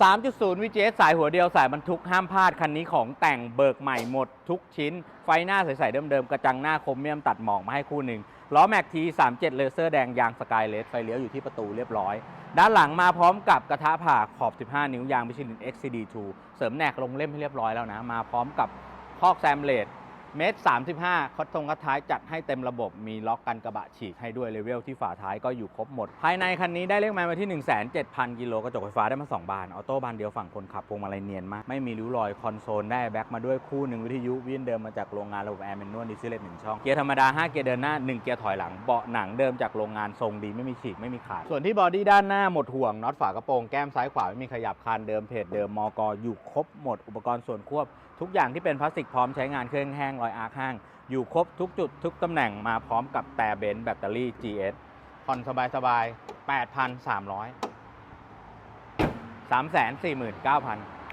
3.0 VGS สายหัวเดียวสายบรรทุกห้ามพลาด คันนี้ของแต่งเบิกใหม่หมดทุกชิ้น ไฟหน้าใส ๆ เดิม ๆ กระจังหน้าคมเมียมตัดหมอกมาให้คู่หนึ่งล้อแม็กที37 เลเซอร์แดงยางสกายเลสไฟเลี้ยวอยู่ที่ประตูเรียบร้อย ด้านหลังมาพร้อมกับกระทะผ่าขอบ 15 นิ้วยางมิชลิน XCD2 เสริมแหนกลงเล่มให้เรียบร้อยแล้วนะ มาพร้อมกับคอกแซมเลด เมตร35คัดตรงคัดท้ายจัดให้เต็มระบบมีล็อกกันกระบะฉีกให้ด้วยเลเวลที่ฝาท้ายก็อยู่ครบหมด ภายในคันนี้ได้เลขไมล์มาที่ 17,000 กิโลกระจกไฟฟ้าได้มา 2 บาน ออโต้บานเดียวฝั่งคนขับพวงมาลัยเนียนมาก ไม่มีริ้วรอยคอนโซลได้แบ็คมาด้วยคู่หนึ่งวิทยุวิ่นเดิมมาจากโรงงานระบบแอร์แมนนวลดิซิเลตหนึ่งช่อง เกียร์ธรรมดา 5 เกียร์เดินหน้า 1 เกียร์ถอยหลังเบาะหนังเดิมจากโรงงานทรงดีไม่มีฉีกไม่มีขาดส่วนที่บอดี้ด้านหน้าหมดห่วงน็อตฝากระโปรงแก้มซ้ายขวาไม่มีขยับคานเดิมเพจเดิมมอกอยู่ครบหมดอุปกรณ์ส่วนควบทุกอย่างที่เป็นพลาสติกพร้อมใช้งานเครื่องแห้งอยอาร์คห้าง อยู่ครบทุกจุดทุกตำแหน่งมาพร้อมกับแต่เบนซ์แบตเตอรี่ GS ผ่อนสบายๆ 8,300 349,000